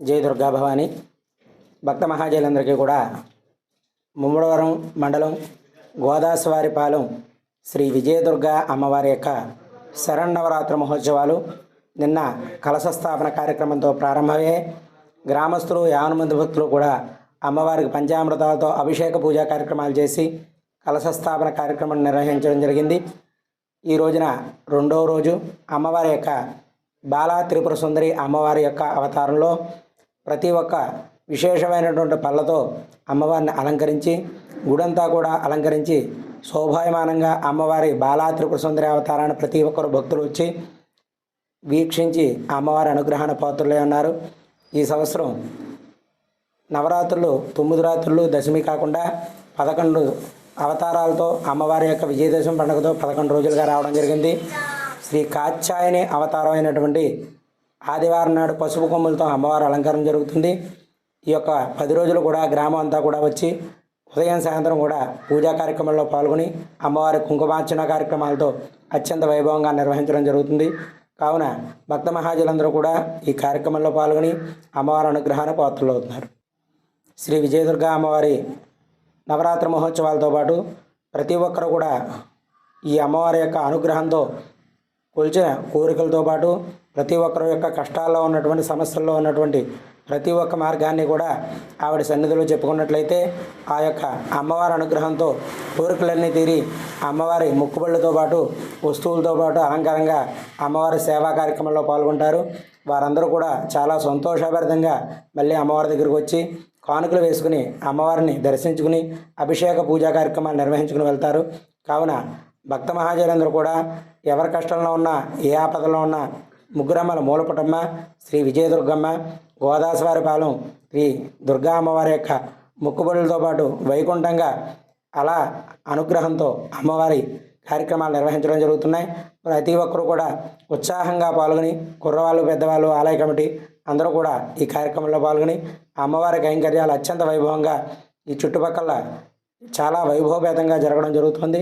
జయ దుర్గా భవాని. భక్త మహాజయులందరికీ కూడా ముమ్మడవరం మండలం గోదాస్వారిపాలెం శ్రీ విజయదుర్గ అమ్మవారి యొక్క శరణవరాత్రి మహోత్సవాలు నిన్న కలశస్థాపన కార్యక్రమంతో ప్రారంభమయ్యాయి. గ్రామస్తులు యానమంది భక్తులు కూడా అమ్మవారికి పంచామృతాలతో అభిషేక పూజా కార్యక్రమాలు చేసి కలశస్థాపన కార్యక్రమం నిర్వహించడం జరిగింది. ఈ రోజున రెండవ రోజు అమ్మవారి యొక్క బాలా త్రిపుర సుందరి అమ్మవారి యొక్క అవతారంలో ప్రతి ఒక్క విశేషమైనటువంటి పళ్ళతో అమ్మవారిని అలంకరించి గుడంతా కూడా అలంకరించి శోభాయమానంగా అమ్మవారి బాలాత్రిపుర సుందరి అవతారాన్ని ప్రతి ఒక్కరు భక్తులు వచ్చి వీక్షించి అమ్మవారి అనుగ్రహణ పాత్రులై ఉన్నారు. ఈ సంవత్సరం నవరాత్రులు తొమ్మిది రాత్రులు దశమి కాకుండా పదకొండు అవతారాలతో అమ్మవారి యొక్క విజయదశమి పండుగతో పదకొండు రోజులుగా రావడం జరిగింది. శ్రీ కాత్యాయని అవతారం అయినటువంటి ఆదివారం నాడు పసుపు కొమ్ములతో అమ్మవారి అలంకారం జరుగుతుంది. ఈ యొక్క పది రోజులు కూడా గ్రామం అంతా కూడా వచ్చి ఉదయం సాయంత్రం కూడా పూజా కార్యక్రమంలో పాల్గొని అమ్మవారి కుంకుమార్చన కార్యక్రమాలతో అత్యంత వైభవంగా నిర్వహించడం జరుగుతుంది. కావున భక్త మహాజులందరూ కూడా ఈ కార్యక్రమంలో పాల్గొని అమ్మవారి అనుగ్రహాన్ని పాత్రలు అవుతున్నారు శ్రీ విజయదుర్గ అమ్మవారి నవరాత్రి మహోత్సవాలతో పాటు ప్రతి ఒక్కరు కూడా ఈ అమ్మవారి యొక్క అనుగ్రహంతో కొలిచిన కోరికలతో పాటు ప్రతి ఒక్కరి యొక్క కష్టాల్లో ఉన్నటువంటి సమస్యల్లో ఉన్నటువంటి ప్రతి ఒక్క మార్గాన్ని కూడా ఆవిడ సన్నిధిలో చెప్పుకున్నట్లయితే ఆ యొక్క అమ్మవారి అనుగ్రహంతో కోరికలన్నీ తీరి అమ్మవారి ముక్కుబళ్ళతో పాటు వస్తువులతో పాటు అలంకారంగా అమ్మవారి సేవా కార్యక్రమంలో పాల్గొంటారు. వారందరూ కూడా చాలా సంతోషభరితంగా మళ్ళీ అమ్మవారి దగ్గరికి వచ్చి కానుకలు వేసుకుని అమ్మవారిని దర్శించుకుని అభిషేక పూజా కార్యక్రమాలు నిర్వహించుకుని వెళ్తారు. కావున భక్త మహాజనులందరూ కూడా ఎవరి కష్టంలో ఉన్నా ఏ ఆపదలో ఉన్నా ముగ్గురమ్మల మూలపుటమ్మ శ్రీ విజయదుర్గమ్మ గోదాస్వారిపాలెం శ్రీ దుర్గా అమ్మవారి యొక్క ముక్కుబడులతో పాటు వైకుంఠంగా అలా అనుగ్రహంతో అమ్మవారి కార్యక్రమాలు నిర్వహించడం జరుగుతున్నాయి. ప్రతి ఒక్కరూ కూడా ఉత్సాహంగా పాల్గొని కుర్రవాళ్ళు పెద్దవాళ్ళు ఆలయ కమిటీ అందరూ కూడా ఈ కార్యక్రమంలో పాల్గొని అమ్మవారి కైంకర్యాలు అత్యంత వైభవంగా ఈ చుట్టుపక్కల చాలా వైభవభేదంగా జరగడం జరుగుతుంది.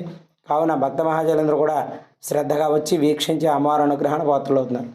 కావున భక్త మహాజనులందరూ కూడా శ్రద్ధగా వచ్చి వీక్షించి అమ్మవారి అనుగ్రహాన్ని పాత్రలవుతున్నారు